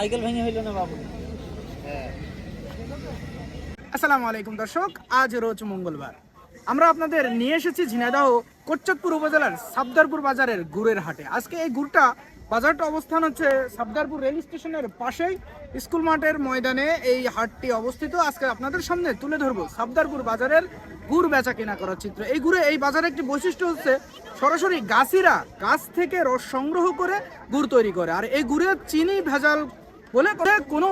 Cycle ভেঙে হইল না বাবু? আসসালামু আলাইকুম দর্শক, আজ রোজ মঙ্গলবার। আমরা আপনাদের নিয়ে এসেছি ঝিনাইদহ কোচ্চতপুর উপজেলার সাবদারপুর বাজারের গুড়ের হাটে। আজকে এই গুড়টা বাজারটা অবস্থান হচ্ছে সাবদারপুর রেল স্টেশনের পাশেই স্কুল মাঠের ময়দানে এই হাটটি অবস্থিত। আজকে আপনাদের সামনে তুলে ধরবো সাবদারপুর বাজারের গুড় বেচা কেনা করার চিত্র। এই গুড়ে এই বাজারে একটি বৈশিষ্ট্য হচ্ছে সরাসরি গাছিরা গাছ থেকে রস সংগ্রহ করে গুড় তৈরি করে। আর এই গুড়ে চিনি, ভেজাল বলে কোনো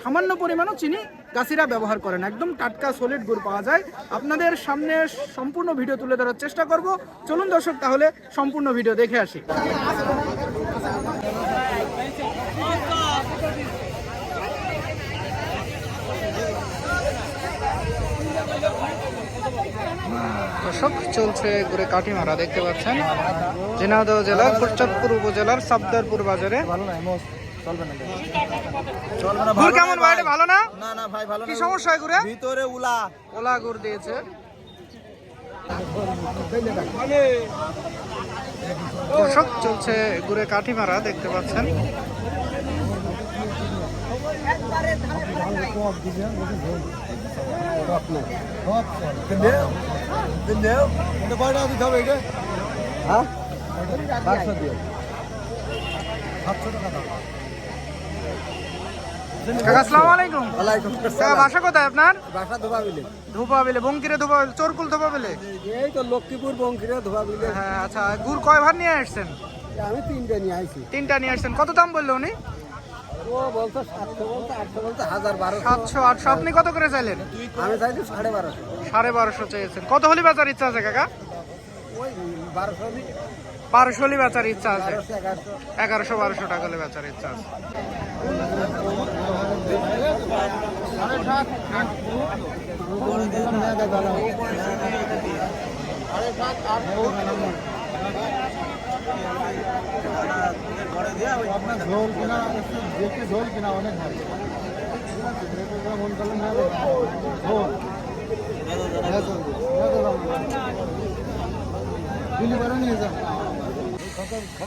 সামান্য পরিমাণও চিনি গাছিরা ব্যবহার করেন একদম টাটকা সলিড গুড় পাওয়া যায়। আপনাদের সামনে সম্পূর্ণ ভিডিও তুলে ধরার চেষ্টা করব। চলুন দর্শক, তাহলে সম্পূর্ণ ভিডিও দেখে আসি। দর্শক, চলছে ঘুরে কাঠি মারা, দেখতে পাচ্ছেন? ঝিনাইদহ জেলার কোটচাঁদপুর উপজেলার সাবদারপুর বাজারে। গুড় কেমন ভাই ভালো না? না না ভাই ভালো কি সমস্যা হয় ঘুরে ভিতরে উলা। ওলা গুড় দিয়েছে। দর্শক চলছে ঘুরে কাঠি মারা দেখতে পাচ্ছেন। কাকা আসসালামু আলাইকুম। কাকা বাসা কোথায় আপনার? বাসা ধোবা বিলে ধোপা বিলে বঙ্কিরে ধোপা চোরকুল ধোপা বিলে এই তো লক্ষ্মীপুর বঙ্কিরে ধোবাবিলে। হ্যাঁ আচ্ছা গুড় কয় ভার নিয়ে আসছেন? আমি তিনটে নিয়ে আইছি। তিনটা নিয়ে আসছেন। কত দাম বলল উনি? ও বলতো সাতশো বলতো আটশো বলতো হাজার বারোশো। সাতশো আটশো। আপনি কত করে চাইলেন? আমি চাইছি সাড়ে বারোশো। সাড়ে বারোশো চেয়েছেন কত হলি বেচার ইচ্ছা আছে কাকা? ওই বারোশো বারোশো হলি বেচার ইচ্ছা আছে এগারোশো বারোশো টাকা হলে বেচার ইচ্ছা আছে ঝোল কিনা দেখে ঝোল কিনা অনেক ভালো মন করলেন ঝোল দিল্লি করে নিয়ে যান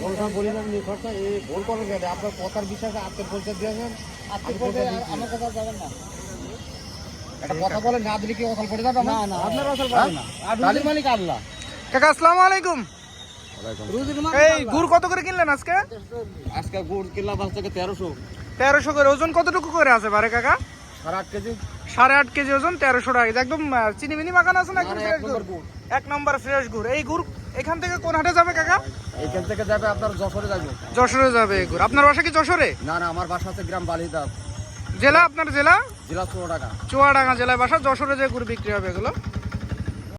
কথা বলিলাম নি খরচা এই ভুল করেন কেন আপনার কথার বিষয়ে আত্মের পরিচয় দিয়েছেন আত্মের পরিচয় আমার কথা যাবেন না। একটা কথা বলে না দিলে কি অসল পড়ে যাবে না না আপনার অসল পড়ে না। গাড়ির মালিক আল্লাহ। কাকা আসসালামু আলাইকুম। এই গুড় কত করে কিনলেন আজকে? আজকে গুড় কিনলাম পাঁচ থেকে তেরোশো। তেরোশো করে। ওজন কতটুকু করে আছে বারে কাকা? সাড়ে আট কেজি। সাড়ে আট কেজি ওজন তেরোশো টাকা। একদম চিনি মিনি মাখানো আছে না। এক নম্বর ফ্রেশ গুড়। এই গুড় এখান থেকে কোন হাটে যাবে কাকা? এখান থেকে যাবে আপনার যশোরে যাবে যশোরে যাবে আপনার বাসা কি যশোরে? না না আমার বাসা আছে গ্রাম বালিদাস জেলা আপনার জেলা? জেলা চুয়াডাঙ্গা। চুয়াডাঙ্গা জেলায় বাসা। যশোরে যে গুড় বিক্রি হবে এগুলো?